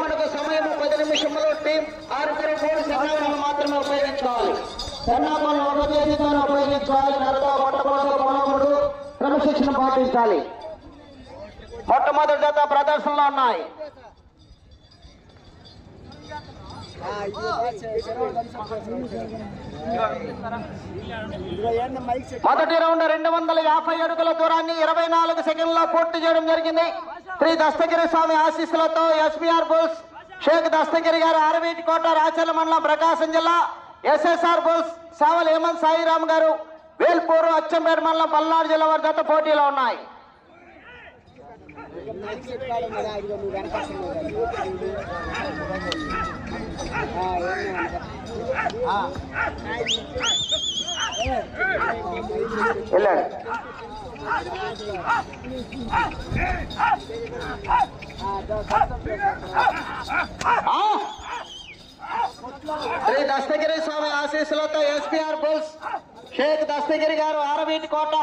మనకు సమయం పది నిమిషంలో టీం ఆరుగురు మూడు సన్నాహాలను మాత్రమే ఉపయోగించుకోవాలి. సన్నాహాలను ఒక చేతితోనే ఉపయోగించుకోవాలి. నరతో మొట్టమొదటి క్రమశిక్షణ పాటించాలి. మొట్టమొదటి జత ప్రదర్శనలో ఉన్నాయి. మొదటి రౌండ్ రెండు వందల యాభై అడుగుల దూరాన్ని ఇరవై నాలుగు సెకండ్లో పూర్తి చేయడం జరిగింది. శ్రీ దస్తగిరి స్వామి ఆశీస్సులతో ఎస్బీఆర్ బుల్స్ షేక్ దస్తగిరి గారు ఆరవీటి కోట రాచల మండలం ప్రకాశం జిల్లా ఎస్ఎస్ఆర్ బుల్స్ సావల్ హేమంత్ సాయిరామ్ గారు వేల్పూరు అచ్చంపేట మండలం పల్నాడు జిల్లా వారి జత పోటీలో ఉన్నాయి. వెళ్ళండి శ్రీ దస్తగిరి స్వామి ఆశీస్సులతో ఎస్పీఆర్ బుల్స్ షేక్ దస్తగిరి గారు ఆరవీటి కోట.